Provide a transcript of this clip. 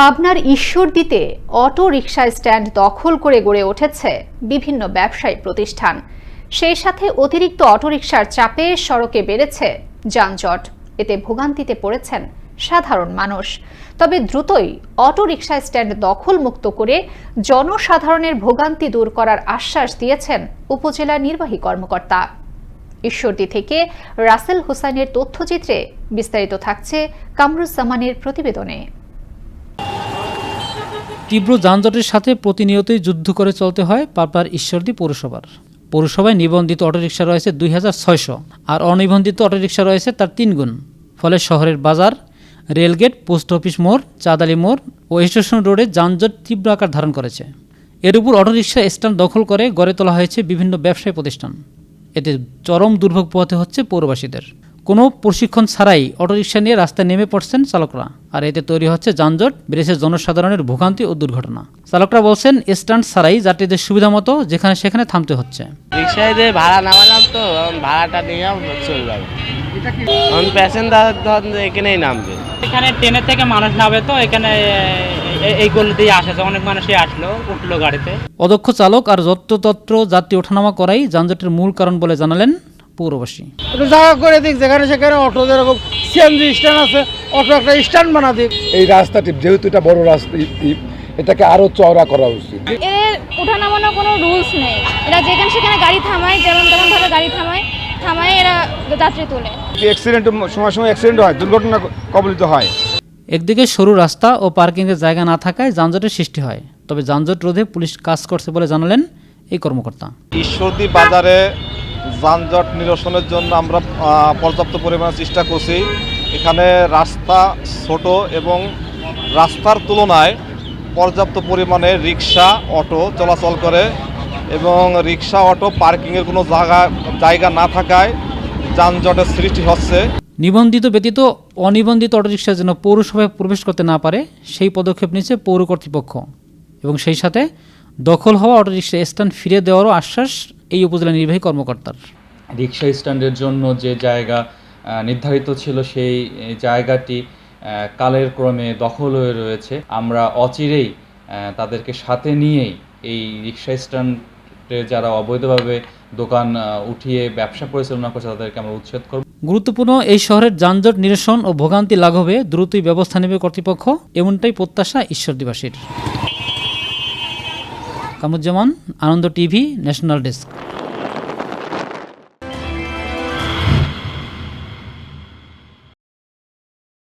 পাবনার ঈশ্বরদীতে auto rickshaw stand দখল করে গড়ে উঠেছে বিভিন্ন ব্যবসায়ী প্রতিষ্ঠান। সেই সাথে অতিরিক্ত অটোরিকশার চাপে সড়কে বেড়েছে যানজট। এতে ভোগান্তিতে পড়েছেন সাধারণ মানুষ। তবে দ্রুতই অটোরিকশা স্ট্যান্ড দখল মুক্ত করে জনসাধারণের ভোগান্তি দূর করার আশ্বাস দিয়েছেন উপজেলা নির্বাহী কর্মকর্তা। ঈশ্বরদী থেকে রাসেল হোসেনের তথ্যচিত্রে বিস্তারিত থাকছে কামরুজ্জামানের প্রতিবেদনে। তীব্র যানজটের সাথে প্রতিনিয়তই যুদ্ধ করে চলতে হয় পাবনার ঈশ্বরদী পৌরসভার। পৌরসভায় নিবন্ধিত অটোরিকশা রয়েছে দুই হাজার ছয়শো আর অনিবন্ধিত অটোরিকশা রয়েছে তার তিন গুণ। ফলে শহরের বাজার, রেলগেট, পোস্ট অফিস মোড়, চাঁদালি মোড় ও স্টেশন রোডে যানজট তীব্র আকার ধারণ করেছে। এর উপর অটোরিকশা স্ট্যান্ড দখল করে গড়ে তোলা হয়েছে বিভিন্ন ব্যবসায়ী প্রতিষ্ঠান। এতে চরম দুর্ভোগ পোহাতে হচ্ছে পৌরবাসীদের। কোনো প্রশিক্ষণ ছাড়াই অটোরিকশা নিয়ে রাস্তায় নেমে পড়ছেন চালকরা। আর এতে তৈরি হচ্ছে যানজট বেড়েছে জনসাধারণের ভোগান্তি ও দুর্ঘটনা। চালকরা বলছেন স্ট্যান্ড ছাড়াই যাত্রীদের সুবিধা মতো যেখানে সেখানে থামতে হচ্ছে। রিক্সায় যে ভাড়া নামালাম তো ভাড়াটা নিয়ে চলে যাবে। প্যাসেঞ্জার এখানেই নামবে। এখানে ট্রেনের থেকে মানুষ নামে তো এখানে এই গলিতেই আসে অনেক মানুষই আসলো উঠল গাড়িতে। অদক্ষ চালক আর যত্রতত্র যাত্রী ওঠানামা করাই যানজটের মূল কারণ বলে জানালেন পৌরবাসী। জায়গা করে দিক যেখানে সেখানে অটো যেরকম সিএনজি স্ট্যান্ড আছে অটো একটা স্ট্যান্ড বানা দিক। এই রাস্তাটি যেহেতু এটা বড় রাস্তা এটাকে আরও চওড়া করা উচিত। এর ওঠা নামানোর কোনো রুলস নেই। এরা যেখানে সেখানে গাড়ি থামায় যেমন তেমন ভাবে গাড়ি থামায় থামায় এরা যাত্রী তোলে। অ্যাক্সিডেন্ট সময় সময় অ্যাক্সিডেন্ট হয় দুর্ঘটনা কবলিত হয়। একদিকে সরু রাস্তা ও পার্কিংয়ের জায়গা না থাকায় যানজটের সৃষ্টি হয়। তবে যানজট রোধে পুলিশ কাজ করছে বলে জানালেন এই কর্মকর্তা। ঈশ্বরদী বাজারে যানজট নিরসনের জন্য আমরা পর্যাপ্ত পরিমাণে চেষ্টা করছি। এখানে রাস্তা ছোট এবং রাস্তার তুলনায় পর্যাপ্ত পরিমাণে রিক্সা, অটো চলাচল করে এবং রিক্সা, অটো পার্কিংয়ের কোনো জায়গা জায়গা না থাকায় যানজটের সৃষ্টি হচ্ছে। নিবন্ধিত ব্যতীত অনিবন্ধিত অটোরিকশা যেন পৌরসভায় প্রবেশ করতে না পারে, সেই পদক্ষেপ নিয়েছে পৌর কর্তৃপক্ষ। এবং সেই সাথে দখল হওয়া অটোরিকশা স্ট্যান্ড ফিরে দেওয়ারও আশ্বাস এই উপজেলা নির্বাহী কর্মকর্তার। রিক্সা স্ট্যান্ডের জন্য যে জায়গা নির্ধারিত ছিল সেই জায়গাটি কালের ক্রমে দখল হয়ে রয়েছে। আমরা অচিরেই তাদেরকে সাথে নিয়েই এই রিক্সা স্ট্যান্ডে যারা অবৈধভাবে দোকান উঠিয়ে ব্যবসা পরিচালনা করছে তাদেরকে আমরা উচ্ছেদ করব। গুরুত্বপূর্ণ এই শহরের যানজট নিরসন ও ভোগান্তি লাঘবে দ্রুতই ব্যবস্থা নেবে কর্তৃপক্ষ এমনটাই প্রত্যাশা ঈশ্বরদীবাসীর। Kamuzzaman Ananda TV national desk.